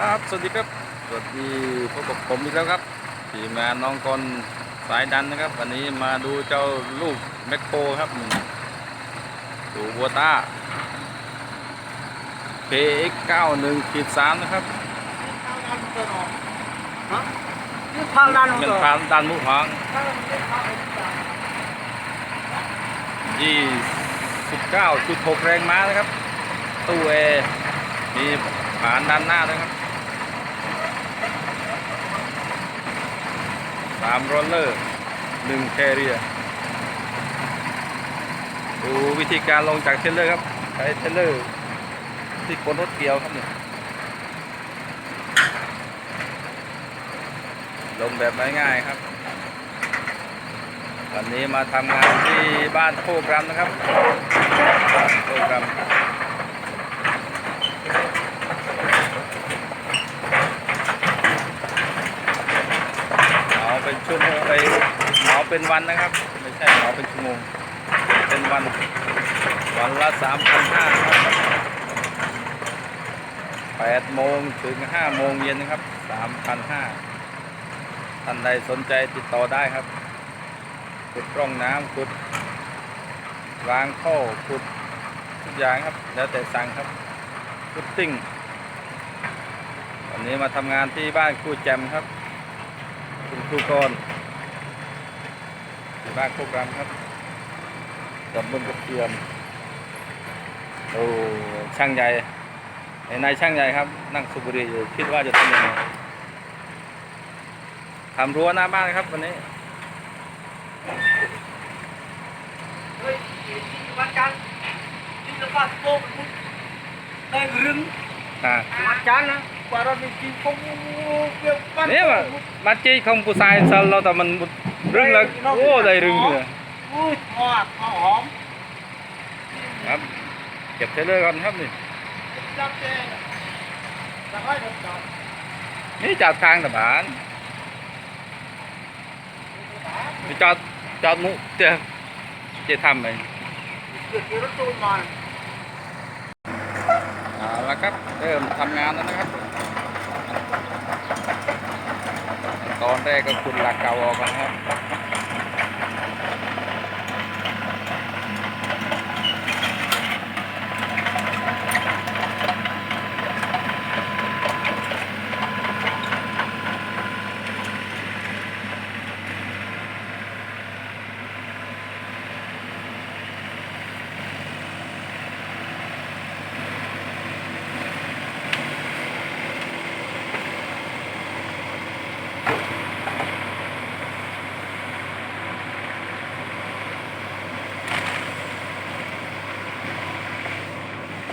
ครับ สวัสดีครับ สวัสดีพบกับผมอีกแล้วครับทีมงานน้องกลสายดันนะครับ วันนี้มาดูเจ้าลูกแมคโครครับดูวัวต้า KX91 ขีด3นะครับนี่ทางด้านเป็นตัวพานดันมุหาง29.6แรงม้านะครับ ตู้เอมีผานด้านหน้าด้วยครับ สามโรลเลอร์หนึ่งแคเรียดูวิธีการลงจากเทเลอร์ครับ ใช้เทเลอร์ที่คนรถเกี่ยวครับเนี่ยลงแบบง่ายๆครับ วันนี้มาทำงานที่บ้านโคกรำนะครับโคกรำ เหมาเป็นชั่วโมงไป เป็นวันนะครับ ไม่ใช่เหมาเป็นชั่วโมง เป็นวัน วันละสามพันห้าครับแปดโมงถึงห้าโมงเย็นนะครับสามพันห้าท่านใดสนใจติดต่อได้ครับขุดร่องน้ำขุดล้างท่อขุดทุกอย่างครับ แล้วแต่สั่งครับขุดติ้งวันนี้มาทำงานที่บ้านครูแจมครับ คุณครูกร ที่บ้านโคกรำครับกับบุญกับเทียมโอ้ช่างใหญ่ไอ้นายช่างใหญ่ครับ นั่งสุบบุหรีอยู่คิดว่าจะทำยังไงทำรั้วหน้าบ้านครับวันนี้เฮ้ยวันจันทร์ที่จะว่าโก้มันได้รึงอ่าวันจันทร์นะกว่าเรามีกินคงเกี่ยวกัน เนี่ยว่ามาจีของผู้ชายสเราแต่มันรึงแล้วโอ้ได้รึงเลยอุ้ยทอดหอมครับเก็บเทเลอร์ก่อนครับนี่จับเจ๊จะให้เด็กจับนี่จอดทางตะบานนี่จอดจอดมุเจ้าจะทำไงเด็กรถตู้มาเอาละครับเริ่มทำงานแล้วนะครับ ตอน แรกก็คุณหลักเก่าออก่อนนะครับ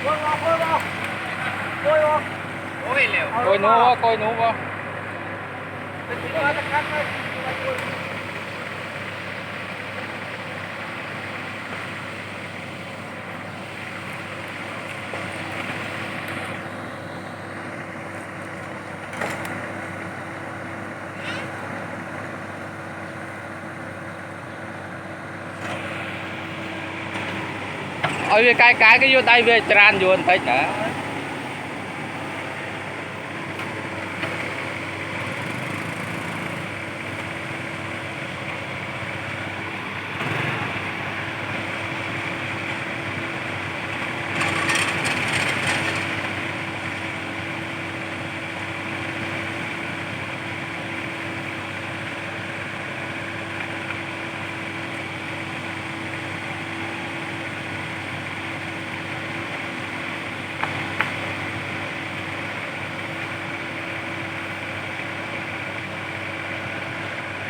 โอ้ยโอ้ยโอ้ อาវាកាយកាយក៏យកដៃវាច្រានយួនតិចណា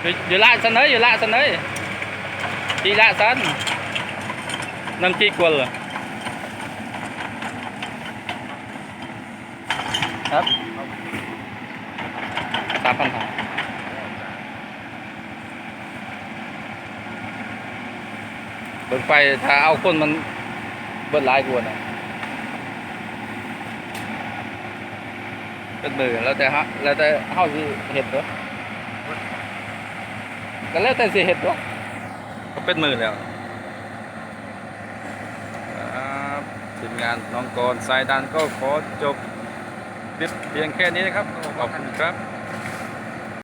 อยู่อยู่ละสันเอ้ยอยู่ละสันเอ้ยจีละสันนั่นจีกวลครับสามพันบาทเบิ่งไปถ้าเอาคนมันเบิ่งหลายกว่านะเป็นหมื่นแล้วแต่ฮะแล้วแต่เฮาสิเห็ดเหรอ ก็แล้วแต่สิเห็ดวก็เป็นหมื่นแล้วครับทีมงานน้องกรสายดันก็ขอจบคลิปเพียงแค่นี้นะครับขอบคุณครับ